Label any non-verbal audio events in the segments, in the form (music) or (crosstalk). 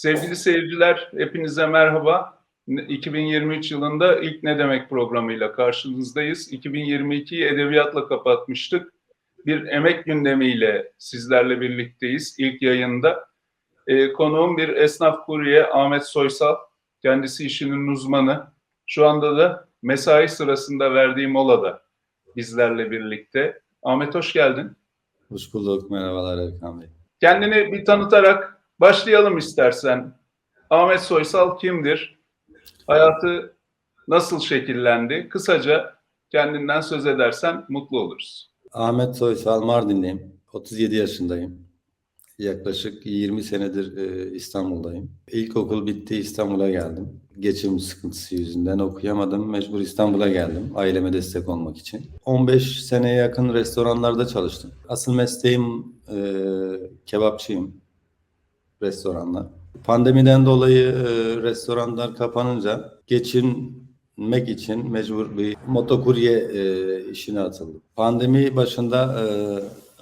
Sevgili seyirciler, hepinize merhaba. 2023 yılında ilk Ne Demek programıyla karşınızdayız. 2022'yi edebiyatla kapatmıştık. Bir emek gündemiyle sizlerle birlikteyiz ilk yayında. Ee, konuğum bir esnaf kurye Ahmet Soysal. Kendisi işinin uzmanı. Şu anda da mesai sırasında verdiği molada bizlerle birlikte. Ahmet hoş geldin. Hoş bulduk. Merhabalar Erkan Bey. Kendini bir tanıtarak başlayalım istersen. Ahmet Soysal kimdir? Hayatı nasıl şekillendi? Kısaca kendinden söz edersen mutlu oluruz. Ahmet Soysal Mardinliyim. 37 yaşındayım. Yaklaşık 20 senedir e, İstanbul'dayım. İlkokul bitti İstanbul'a geldim. Geçim sıkıntısı yüzünden okuyamadım. Mecbur İstanbul'a geldim. Aileme destek olmak için. 15 seneye yakın restoranlarda çalıştım. Asıl mesleğim e, kebapçıyım. Restoranlar. Pandemiden dolayı e, restoranlar kapanınca geçinmek için mecbur bir motokurye e, işine atıldım. Pandemi başında e,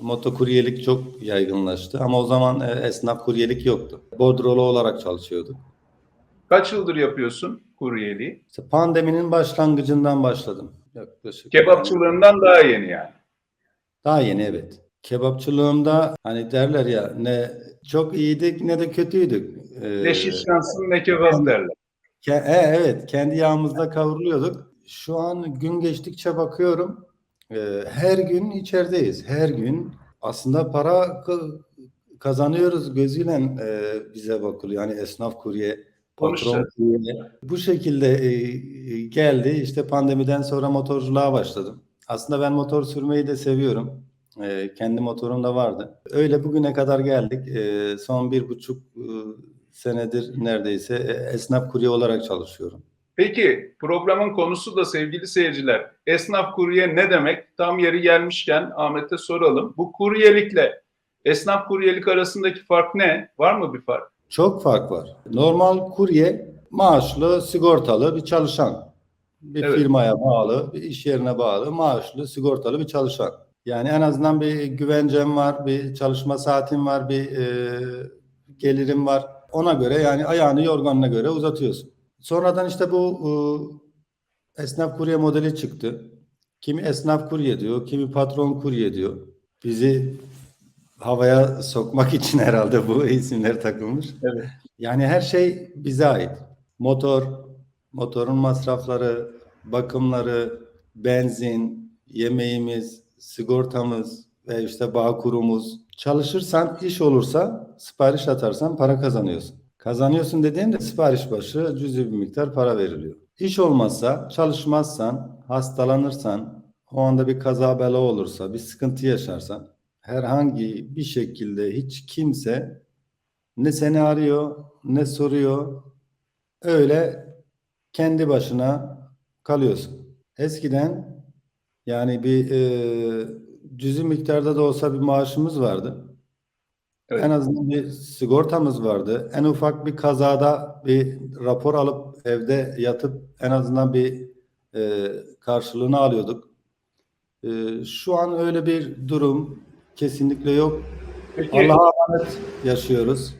motokuryelik çok yaygınlaştı ama o zaman e, esnaf kuryelik yoktu. Bordrolu olarak çalışıyorduk. Kaç yıldır yapıyorsun kuryeliği? İşte pandeminin başlangıcından başladım. Yaklaşık. Kebapçılığından daha yeni yani. Daha yeni evet. Kebapçılığımda hani derler ya ne çok iyiydik ne de kötüydük. Ee, Ne şiş yansın ne kebap derler. Ke- e, evet, kendi yağımızda kavruluyorduk. Şu an gün geçtikçe bakıyorum, e, her gün içerideyiz. Her gün aslında para ka- kazanıyoruz gözüyle e, bize bakılıyor. Yani esnaf kurye, patron kurye. Bu şekilde e, e, geldi. İşte pandemiden sonra motorculuğa başladım. Aslında ben motor sürmeyi de seviyorum. E, kendi motorum da vardı. Öyle bugüne kadar geldik. E, son bir buçuk e, senedir neredeyse e, esnaf kurye olarak çalışıyorum. Peki programın konusu da sevgili seyirciler. Esnaf kurye ne demek? Tam yeri gelmişken Ahmet'e soralım. Bu kuryelikle esnaf kuryelik arasındaki fark ne? Var mı bir fark? Çok fark var. Normal kurye maaşlı, sigortalı bir çalışan. Bir Evet. firmaya bağlı, bir iş yerine bağlı, maaşlı, sigortalı bir çalışan. Yani en azından bir güvencem var, bir çalışma saatim var, bir e, gelirim var. Ona göre yani ayağını yorganına göre uzatıyorsun. Sonradan işte bu e, esnaf kurye modeli çıktı. Kimi esnaf kurye diyor, kimi patron kurye diyor. Bizi havaya sokmak için (laughs) herhalde bu isimler takılmış. Evet. Yani her şey bize ait. Motor, motorun masrafları, bakımları, benzin, yemeğimiz, sigortamız ve işte bağ kurumuz. Çalışırsan, iş olursa, sipariş atarsan para kazanıyorsun. Kazanıyorsun dediğimde sipariş başı cüzi bir miktar para veriliyor. İş olmazsa, çalışmazsan, hastalanırsan, o anda bir kaza bela olursa, bir sıkıntı yaşarsan, herhangi bir şekilde hiç kimse ne seni arıyor, ne soruyor. Öyle kendi başına kalıyorsun. Eskiden yani bir e, cüzi miktarda da olsa bir maaşımız vardı. Evet. En azından bir sigortamız vardı. En ufak bir kazada bir rapor alıp evde yatıp en azından bir e, karşılığını alıyorduk. E, şu an öyle bir durum kesinlikle yok. Peki Allah'a emanet yaşıyoruz.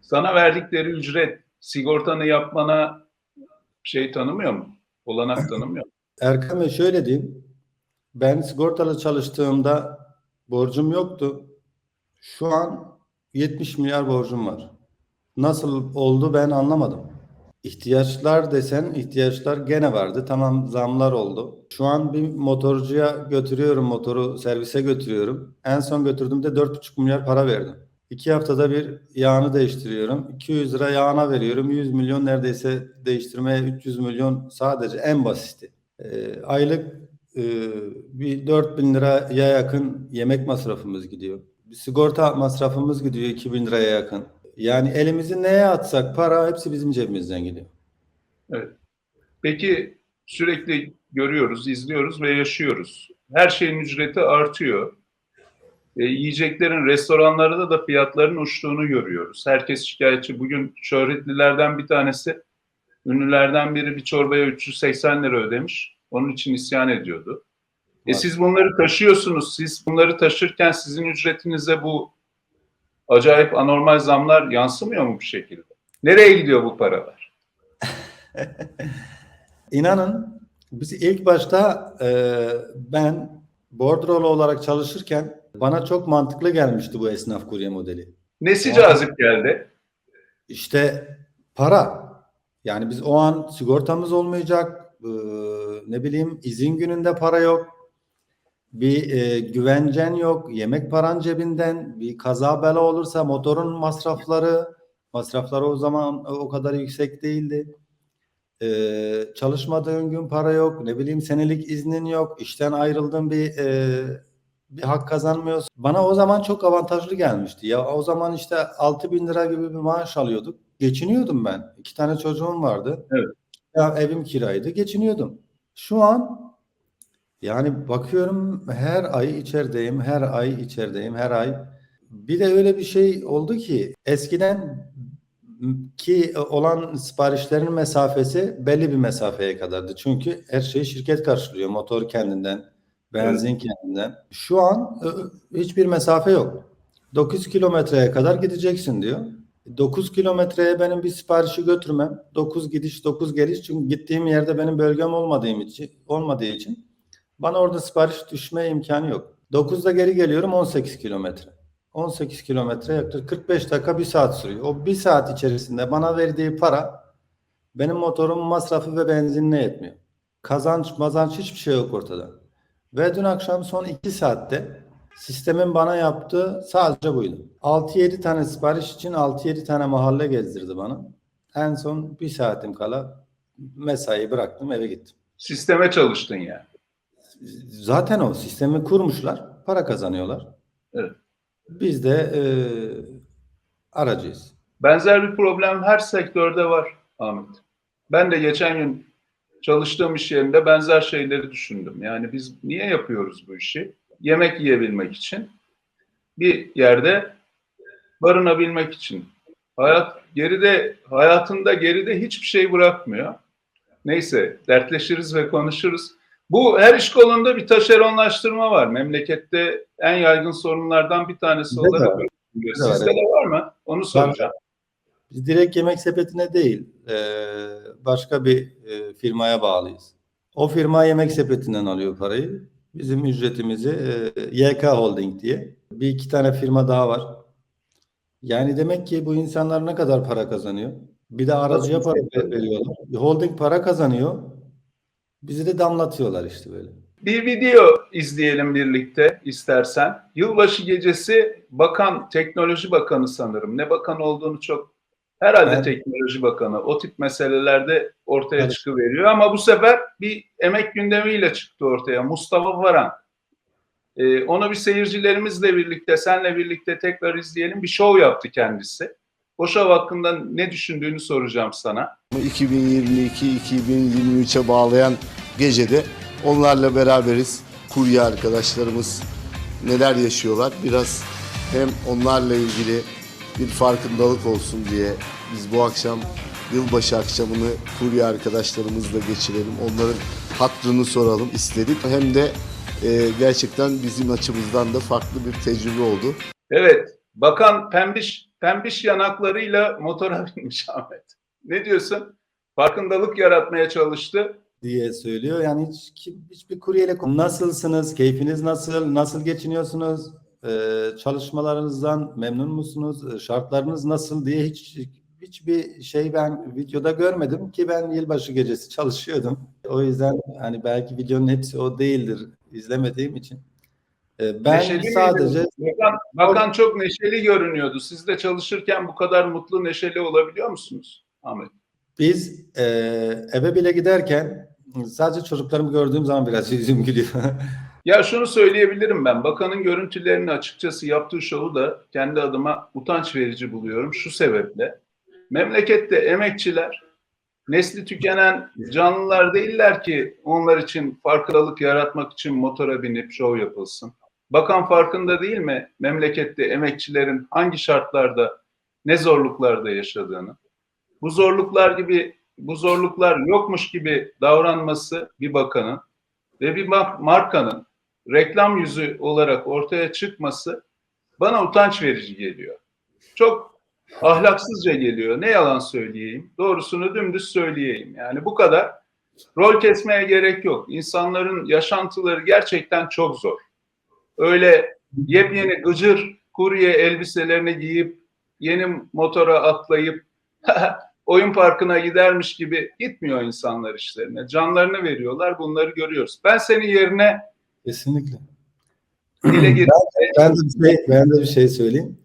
sana verdikleri ücret sigortanı yapmana şey tanımıyor mu? Olanak tanımıyor mu? Erkan Bey şöyle diyeyim. Ben sigortalı çalıştığımda borcum yoktu. Şu an 70 milyar borcum var. Nasıl oldu ben anlamadım. İhtiyaçlar desen ihtiyaçlar gene vardı. Tamam zamlar oldu. Şu an bir motorcuya götürüyorum motoru servise götürüyorum. En son götürdüğümde 4,5 milyar para verdim. İki haftada bir yağını değiştiriyorum. 200 lira yağına veriyorum. 100 milyon neredeyse değiştirmeye 300 milyon sadece en basiti. Ee, aylık e, bir 4000 liraya yakın yemek masrafımız gidiyor. Bir sigorta masrafımız gidiyor 2000 liraya yakın. Yani elimizi neye atsak para hepsi bizim cebimizden gidiyor. Peki sürekli görüyoruz, izliyoruz ve yaşıyoruz. Her şeyin ücreti artıyor. E, yiyeceklerin restoranlarda da fiyatların uçtuğunu görüyoruz. Herkes şikayetçi. Bugün şöhretlilerden bir tanesi, ünlülerden biri bir çorbaya 380 lira ödemiş. Onun için isyan ediyordu. E siz bunları taşıyorsunuz. Siz bunları taşırken sizin ücretinize bu acayip anormal zamlar yansımıyor mu bu şekilde? Nereye gidiyor bu paralar? (laughs) İnanın biz ilk başta e, ben bordrolu olarak çalışırken bana çok mantıklı gelmişti bu esnaf kurye modeli. Nesi cazip geldi? İşte para. Yani biz o an sigortamız olmayacak. E, ne bileyim izin gününde para yok. Bir e, güvencen yok. Yemek paran cebinden. Bir kaza bela olursa motorun masrafları masrafları o zaman o kadar yüksek değildi. E, çalışmadığın gün para yok. Ne bileyim senelik iznin yok. İşten ayrıldın bir e, bir hak kazanmıyorsun. Bana o zaman çok avantajlı gelmişti. Ya o zaman işte 6 bin lira gibi bir maaş alıyorduk. Geçiniyordum ben. İki tane çocuğum vardı. Evet. Ya evim kiraydı. Geçiniyordum. Şu an yani bakıyorum her ay içerideyim, her ay içerideyim, her ay. Bir de öyle bir şey oldu ki eskiden ki olan siparişlerin mesafesi belli bir mesafeye kadardı. Çünkü her şeyi şirket karşılıyor. Motor kendinden, benzin kendinden. Şu an hiçbir mesafe yok. 9 kilometreye kadar gideceksin diyor. 9 kilometreye benim bir siparişi götürmem. 9 gidiş 9 geliş çünkü gittiğim yerde benim bölgem olmadığım için olmadığı için bana orada sipariş düşme imkanı yok. 9'da geri geliyorum 18 kilometre. 18 kilometre yaklaşık 45 dakika bir saat sürüyor. O bir saat içerisinde bana verdiği para benim motorumun masrafı ve benzinine yetmiyor. Kazanç mazanç hiçbir şey yok ortada. Ve dün akşam son 2 saatte sistemin bana yaptığı sadece buydu. 6-7 tane sipariş için 6-7 tane mahalle gezdirdi bana. En son bir saatim kala mesai bıraktım eve gittim. Sisteme çalıştın yani. Zaten o sistemi kurmuşlar, para kazanıyorlar. Evet. Biz de e, aracıyız. Benzer bir problem her sektörde var Ahmet. Ben de geçen gün çalıştığım iş yerinde benzer şeyleri düşündüm. Yani biz niye yapıyoruz bu işi? Yemek yiyebilmek için. Bir yerde barınabilmek için. Hayat geride, hayatında geride hiçbir şey bırakmıyor. Neyse dertleşiriz ve konuşuruz. Bu her iş kolunda bir taşeronlaştırma var. Memlekette en yaygın sorunlardan bir tanesi olarak görülüyor. Sizde de var mı? Onu soracağım. Biz direkt yemek sepetine değil, e, başka bir e, firmaya bağlıyız. O firma yemek sepetinden alıyor parayı. Bizim ücretimizi e, YK Holding diye. Bir iki tane firma daha var. Yani demek ki bu insanlar ne kadar para kazanıyor? Bir de aracıya para veriyorlar. Holding para kazanıyor. Bizi de damlatıyorlar işte böyle. Bir video izleyelim birlikte istersen. Yılbaşı gecesi Bakan, Teknoloji Bakanı sanırım. Ne bakan olduğunu çok herhalde Ben- Teknoloji Bakanı o tip meselelerde ortaya Evet. çıkıveriyor. Ama bu sefer bir emek gündemiyle çıktı ortaya. Mustafa Varan. Ee, onu bir seyircilerimizle birlikte, senle birlikte tekrar izleyelim. Bir şov yaptı kendisi. O şov hakkında ne düşündüğünü soracağım sana. 2022-2023'e bağlayan gecede onlarla beraberiz. Kurye arkadaşlarımız neler yaşıyorlar biraz hem onlarla ilgili bir farkındalık olsun diye biz bu akşam yılbaşı akşamını kurye arkadaşlarımızla geçirelim. Onların hatrını soralım istedik. Hem de e, gerçekten bizim açımızdan da farklı bir tecrübe oldu. Evet, bakan pembiş pembiş yanaklarıyla motora (laughs) binmiş Ahmet. Ne diyorsun? Farkındalık yaratmaya çalıştı. diye söylüyor. Yani hiç hiçbir kuryeyle nasılsınız? Keyfiniz nasıl? Nasıl geçiniyorsunuz? Ee, çalışmalarınızdan memnun musunuz? Ee, Şartlarınız nasıl diye hiç hiçbir şey ben videoda görmedim ki ben yılbaşı gecesi çalışıyordum. O yüzden hani belki videonun hepsi o değildir izlemediğim için. Ee, ben Neşeli sadece Bakan, bakan çok neşeli görünüyordu. Siz de çalışırken bu kadar mutlu, neşeli olabiliyor musunuz Ahmet? biz e, eve bile giderken sadece çocuklarımı gördüğüm zaman biraz yüzüm gülüyor. Ya şunu söyleyebilirim ben. Bakanın görüntülerini açıkçası yaptığı şovu da kendi adıma utanç verici buluyorum. Şu sebeple. Memlekette emekçiler nesli tükenen canlılar değiller ki onlar için farkındalık yaratmak için motora binip şov yapılsın. Bakan farkında değil mi memlekette emekçilerin hangi şartlarda, ne zorluklarda yaşadığını? Bu zorluklar gibi, bu zorluklar yokmuş gibi davranması bir bakanın ve bir ma- markanın reklam yüzü olarak ortaya çıkması bana utanç verici geliyor. Çok Ahlaksızca geliyor. Ne yalan söyleyeyim. Doğrusunu dümdüz söyleyeyim. Yani bu kadar. Rol kesmeye gerek yok. İnsanların yaşantıları gerçekten çok zor. Öyle yepyeni gıcır kurye elbiselerini giyip yeni motora atlayıp (laughs) oyun parkına gidermiş gibi gitmiyor insanlar işlerine. Canlarını veriyorlar. Bunları görüyoruz. Ben senin yerine Kesinlikle. (clears throat) dile getir. Ben de bir şey, ben de bir şey söyleyeyim.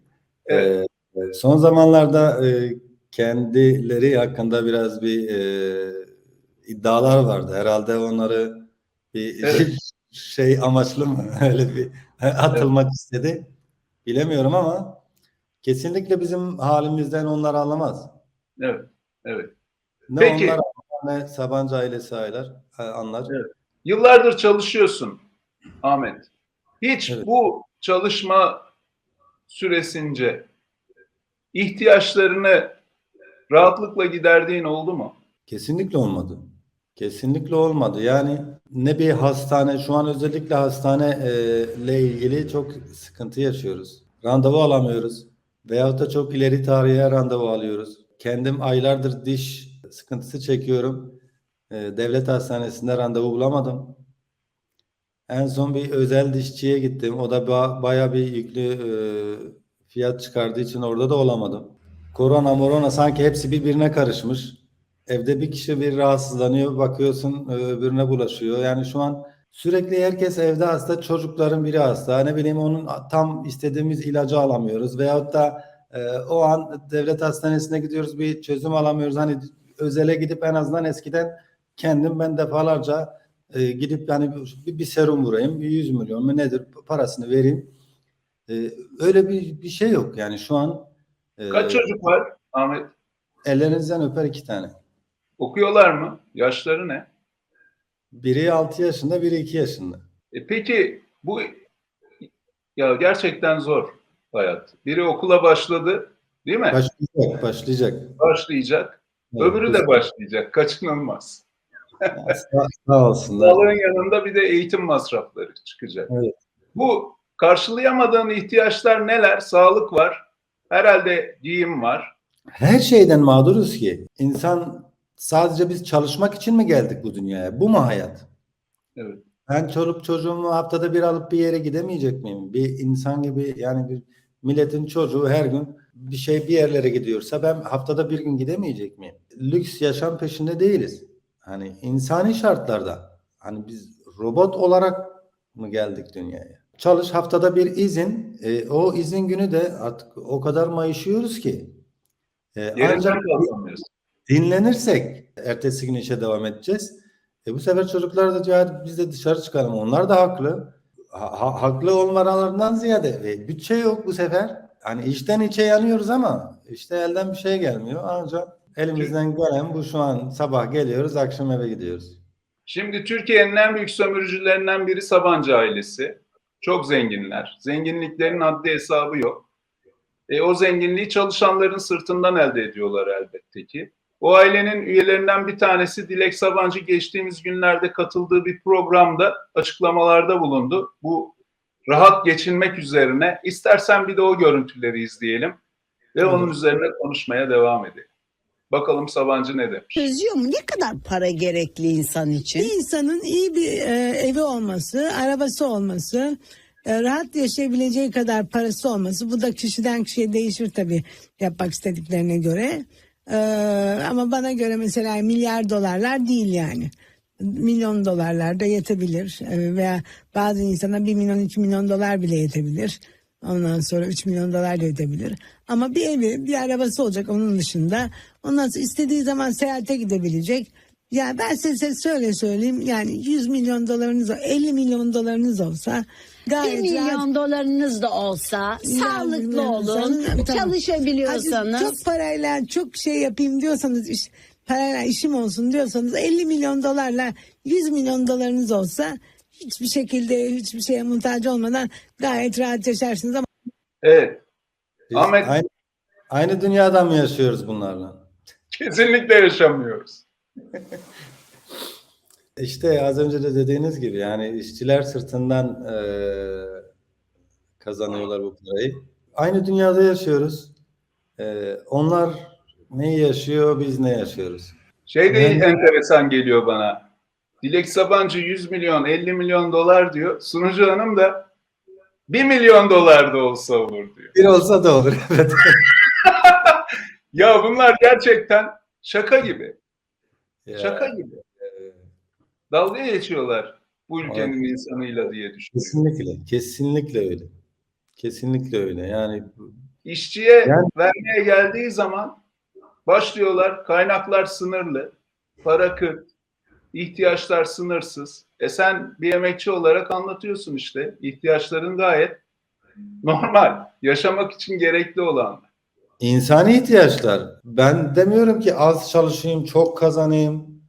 Evet. Ee, son zamanlarda e, kendileri hakkında biraz bir e, iddialar vardı. Herhalde onları bir Evet. (laughs) şey amaçlı mı (laughs) öyle bir atılmak istedi. Bilemiyorum ama kesinlikle bizim halimizden onlar anlamaz. Evet. Evet. Ne Peki. onlar anlar, ne Sabancı ailesi aylar, anlar. Evet. Yıllardır çalışıyorsun Ahmet. Hiç Evet. bu çalışma süresince ihtiyaçlarını rahatlıkla giderdiğin oldu mu? Kesinlikle olmadı. Kesinlikle olmadı. Yani ne bir hastane, şu an özellikle hastane e, ile ilgili çok sıkıntı yaşıyoruz. Randevu alamıyoruz. Veyahut da çok ileri tarihe randevu alıyoruz. Kendim aylardır diş sıkıntısı çekiyorum. E, devlet hastanesinde randevu bulamadım. En son bir özel dişçiye gittim. O da ba- bayağı bir yüklü e, fiyat çıkardığı için orada da olamadım. Korona morona sanki hepsi birbirine karışmış. Evde bir kişi bir rahatsızlanıyor, bakıyorsun e, öbürüne bulaşıyor. Yani şu an sürekli herkes evde hasta, çocukların biri hasta. Ne bileyim onun tam istediğimiz ilacı alamıyoruz. Veyahut da e, o an devlet hastanesine gidiyoruz bir çözüm alamıyoruz. Hani özele gidip en azından eskiden kendim ben defalarca e, gidip yani bir, bir serum vurayım, bir 100 milyon mu nedir parasını vereyim. E, öyle bir, bir şey yok yani şu an. e, Kaç çocuk var Ahmet? Ellerinizden öper iki tane. Okuyorlar mı? Yaşları ne? Biri 6 yaşında, biri 2 yaşında. E peki bu ya gerçekten zor hayat. Biri okula başladı, değil mi? Başlayacak, başlayacak. Başlayacak. Evet, Öbürü de başlayacak. Kaçınılmaz. Sağ, sağ olsunlar. Sağlığın yanında bir de eğitim masrafları çıkacak. Evet. Bu karşılayamadığın ihtiyaçlar neler? Sağlık var. Herhalde giyim var. Her şeyden mağduruz ki. İnsan sadece biz çalışmak için mi geldik bu dünyaya? Bu mu hayat? Evet. Ben çoluk çocuğumu haftada bir alıp bir yere gidemeyecek miyim? Bir insan gibi yani bir milletin çocuğu her gün bir şey bir yerlere gidiyorsa ben haftada bir gün gidemeyecek miyim? Lüks yaşam peşinde değiliz. Hani insani şartlarda hani biz robot olarak mı geldik dünyaya? Çalış haftada bir izin. e, o izin günü de artık o kadar mayışıyoruz ki. E, ancak kalkamıyorsun. dinlenirsek ertesi gün işe devam edeceğiz. E bu sefer çocuklar da diyor "Hadi biz de dışarı çıkalım. Onlar da haklı. Ha- ha- haklı olmalarından ziyade e, bütçe yok bu sefer. Hani içten içe yanıyoruz ama işte elden bir şey gelmiyor. Ancak elimizden gelen bu şu an sabah geliyoruz, akşam eve gidiyoruz. Şimdi Türkiye'nin en büyük sömürücülerinden biri Sabancı ailesi. Çok zenginler. Zenginliklerin haddi hesabı yok. E, o zenginliği çalışanların sırtından elde ediyorlar elbette ki. O ailenin üyelerinden bir tanesi Dilek Sabancı geçtiğimiz günlerde katıldığı bir programda açıklamalarda bulundu. Bu rahat geçinmek üzerine. İstersen bir de o görüntüleri izleyelim ve onun üzerine konuşmaya devam edelim. Bakalım Sabancı ne demiş? Çözüyor mu? Ne kadar para gerekli insan için? Bir insanın iyi bir e, evi olması, arabası olması, e, rahat yaşayabileceği kadar parası olması. Bu da kişiden kişiye değişir tabii yapmak istediklerine göre. E, ama bana göre mesela milyar dolarlar değil yani. Milyon dolarlar da yetebilir E, veya bazı insana 1 milyon 2 milyon dolar bile yetebilir. Ondan sonra 3 milyon dolar da yetebilir. Ama bir evi, bir arabası olacak onun dışında. Ondan sonra istediği zaman seyahate gidebilecek. Ya ben size şöyle söyleyeyim yani 100 milyon dolarınız 50 milyon dolarınız olsa gayet milyon rahat- dolarınız da olsa sağlıklı Yani olun, çalışabiliyorsanız. Hadi çok parayla çok şey yapayım diyorsanız iş, parayla işim olsun diyorsanız 50 milyon dolarla 100 milyon dolarınız olsa hiçbir şekilde hiçbir şeye muhtaç olmadan gayet rahat yaşarsınız ama Evet, Biz Ahmet- aynı, aynı dünyada mı yaşıyoruz bunlarla? kesinlikle yaşamıyoruz. (laughs) İşte az önce de dediğiniz gibi yani işçiler sırtından eee, kazanıyorlar bu parayı. Aynı dünyada yaşıyoruz. Ee, onlar ne yaşıyor, biz ne yaşıyoruz? Şey de Yani- enteresan geliyor bana. Dilek Sabancı 100 milyon, 50 milyon dolar diyor. Sunucu Hanım da 1 milyon dolar da olsa olur diyor. Bir olsa da olur. (laughs) Evet. (laughs) Ya bunlar gerçekten şaka gibi. Ya, Şaka gibi. Dalga geçiyorlar bu ülkenin insanıyla diye düşünüyorum. kesinlikle, kesinlikle öyle. Kesinlikle öyle. Yani İşçiye Yani- vermeye geldiği zaman başlıyorlar kaynaklar sınırlı, para kıt, ihtiyaçlar sınırsız. E sen bir emekçi olarak anlatıyorsun işte ihtiyaçların gayet normal, yaşamak için gerekli olan. insani ihtiyaçlar. Ben demiyorum ki az çalışayım, çok kazanayım,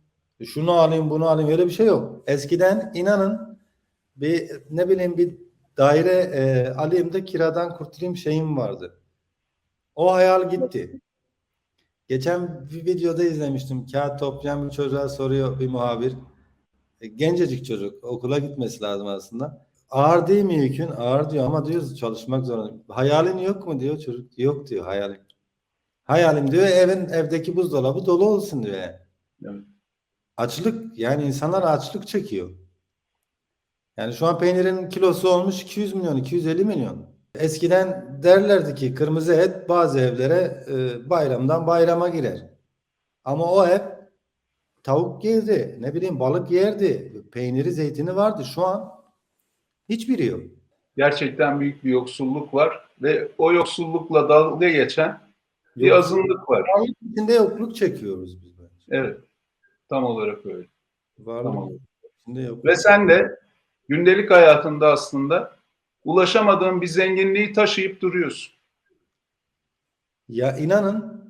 şunu alayım, bunu alayım. Öyle bir şey yok. Eskiden inanın bir ne bileyim bir daire e, alayım da kiradan kurtulayım şeyim vardı. O hayal gitti. Geçen bir videoda izlemiştim. Kağıt toplayan bir çocuğa soruyor bir muhabir. E, gencecik çocuk. Okula gitmesi lazım aslında. Ağır değil mi yükün? Ağır diyor ama diyor çalışmak zorunda. Hayalin yok mu diyor çocuk. Yok diyor hayalim. Hayalim diyor evin evdeki buzdolabı dolu olsun diyor yani. Evet. Açlık yani insanlar açlık çekiyor. Yani şu an peynirin kilosu olmuş 200 milyon, 250 milyon. Eskiden derlerdi ki kırmızı et bazı evlere e, bayramdan bayrama girer. Ama o hep tavuk yerdi, ne bileyim balık yerdi, peyniri, zeytini vardı. Şu an hiçbiri yok. Gerçekten büyük bir yoksulluk var ve o yoksullukla dalga geçen bir azınlık var. Varlık içinde yokluk çekiyoruz biz. bence. Evet, tam olarak öyle. Varlık Tamam. içinde yokluk. Ve sen de gündelik hayatında aslında ulaşamadığın bir zenginliği taşıyıp duruyorsun. Ya inanın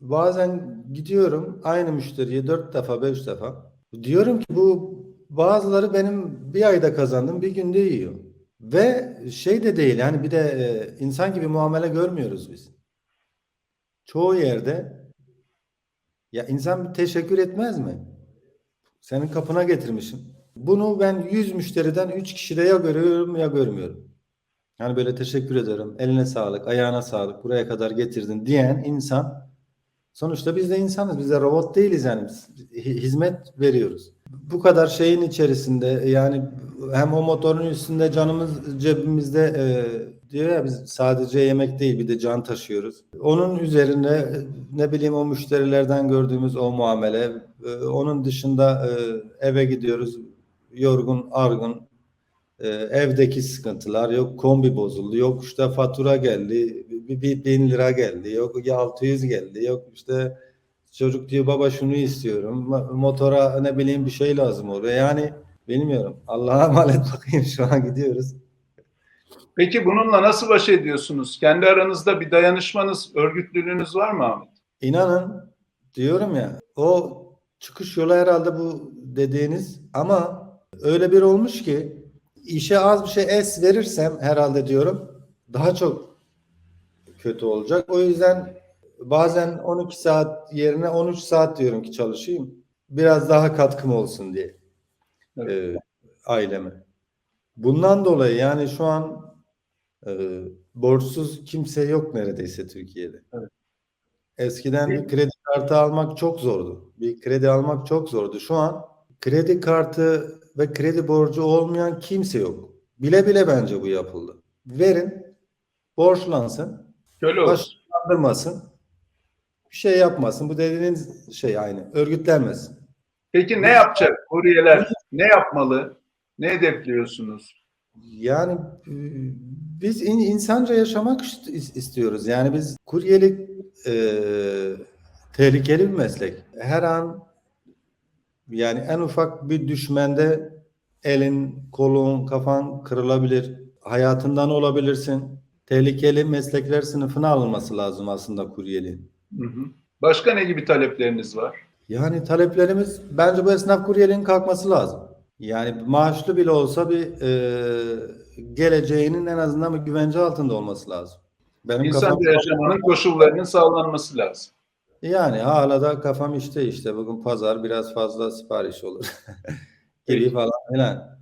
bazen gidiyorum aynı müşteriye dört defa beş defa. Diyorum ki bu bazıları benim bir ayda kazandım bir günde yiyor. Ve şey de değil yani bir de e, insan gibi muamele görmüyoruz biz. Çoğu yerde ya insan bir teşekkür etmez mi? Senin kapına getirmişim. Bunu ben 100 müşteriden 3 kişide ya görüyorum ya görmüyorum. Yani böyle teşekkür ederim. Eline sağlık, ayağına sağlık. Buraya kadar getirdin diyen insan sonuçta biz de insanız. Biz de robot değiliz yani. Hizmet veriyoruz. Bu kadar şeyin içerisinde yani hem o motorun üstünde canımız cebimizde e, diyor ya biz sadece yemek değil bir de can taşıyoruz. Onun üzerine ne bileyim o müşterilerden gördüğümüz o muamele e, onun dışında e, eve gidiyoruz yorgun argın e, evdeki sıkıntılar yok kombi bozuldu yok işte fatura geldi bir, bir bin lira geldi yok ya 600 geldi yok işte çocuk diyor baba şunu istiyorum mo- motora ne bileyim bir şey lazım oluyor yani bilmiyorum Allah'a (laughs) emanet bakayım şu an gidiyoruz. Peki bununla nasıl baş ediyorsunuz? Kendi aranızda bir dayanışmanız, örgütlülüğünüz var mı Ahmet? İnanın diyorum ya o çıkış yolu herhalde bu dediğiniz ama öyle bir olmuş ki işe az bir şey es verirsem herhalde diyorum daha çok kötü olacak. O yüzden bazen 12 saat yerine 13 saat diyorum ki çalışayım. Biraz daha katkım olsun diye Evet. e, aileme. Bundan dolayı yani şu an e, borçsuz kimse yok neredeyse Türkiye'de. Evet. Eskiden bir kredi kartı almak çok zordu. Bir kredi almak çok zordu. Şu an kredi kartı ve kredi borcu olmayan kimse yok. Bile bile bence bu yapıldı. Verin, borçlansın, başlandırmasın, bir şey yapmasın. Bu dediğiniz şey aynı. Örgütlenmesin. Peki ne yapacak kuryeler? Ne yapmalı? Ne hedefliyorsunuz? Yani e, biz in- insanca yaşamak ist- is- istiyoruz. Yani biz kuryelik e, tehlikeli bir meslek. Her an yani en ufak bir düşmende elin, kolun, kafan kırılabilir. Hayatından olabilirsin. Tehlikeli meslekler sınıfına alınması lazım aslında kuryeliğin. Hı hı. Başka ne gibi talepleriniz var? Yani taleplerimiz bence bu esnaf kuryeliğin kalkması lazım. Yani maaşlı bile olsa bir e, geleceğinin en azından bir güvence altında olması lazım. Benim kafam İnsanca yaşamanın koşullarının sağlanması lazım. Yani hala da kafam işte işte bugün pazar biraz fazla sipariş olur (laughs) gibi Peki. falan filan.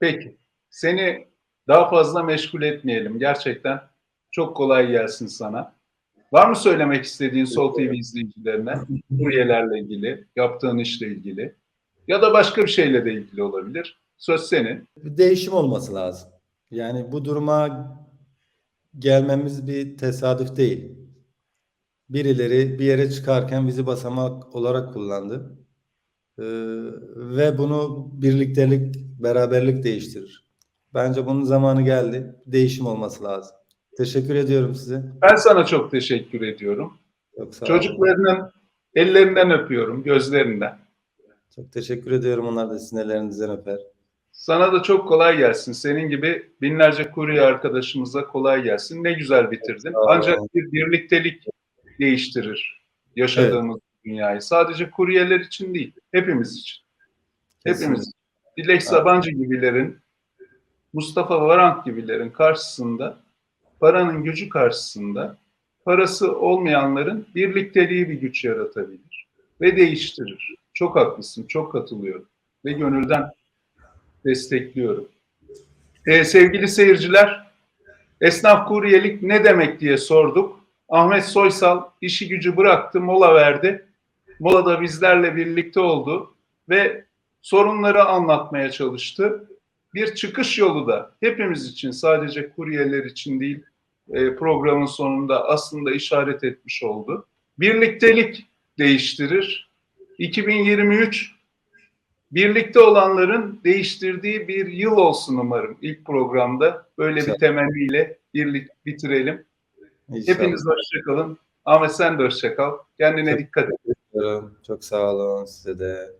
Peki. Seni daha fazla meşgul etmeyelim. Gerçekten çok kolay gelsin sana. Var mı söylemek istediğin Sol TV izleyicilerine kuryelerle ilgili, yaptığın işle ilgili ya da başka bir şeyle de ilgili olabilir. Söz senin. Bir değişim olması lazım. Yani bu duruma gelmemiz bir tesadüf değil. Birileri bir yere çıkarken bizi basamak olarak kullandı. Ee, ve bunu birliktelik, beraberlik değiştirir. Bence bunun zamanı geldi. Değişim olması lazım. Teşekkür ediyorum size. Ben sana çok teşekkür ediyorum. Olun. Çocuklarının ellerinden öpüyorum, gözlerinden. Çok teşekkür ediyorum. Onlar da sizin ellerinizden öper. Sana da çok kolay gelsin. Senin gibi binlerce kurye arkadaşımıza kolay gelsin. Ne güzel bitirdin. Ancak bir birliktelik değiştirir yaşadığımız dünyayı. Sadece kuryeler için değil, hepimiz için. Hepimiz. için. Dilek Sabancı gibilerin, Mustafa Varank gibilerin karşısında, paranın gücü karşısında, parası olmayanların birlikteliği bir güç yaratabilir ve değiştirir. Çok haklısın, çok katılıyorum ve gönülden destekliyorum. Ee, sevgili seyirciler, esnaf kuryelik ne demek diye sorduk. Ahmet Soysal işi gücü bıraktı, mola verdi. Molada bizlerle birlikte oldu ve sorunları anlatmaya çalıştı. Bir çıkış yolu da hepimiz için sadece kuryeler için değil e, programın sonunda aslında işaret etmiş oldu. Birliktelik değiştirir. 2023 birlikte olanların değiştirdiği bir yıl olsun umarım ilk programda. Böyle bir temenniyle birlik bitirelim. İnşallah. Hepiniz hoşçakalın. Ahmet sen de hoşçakal. Kendine Çok- dikkat et. Çok sağ olun size de.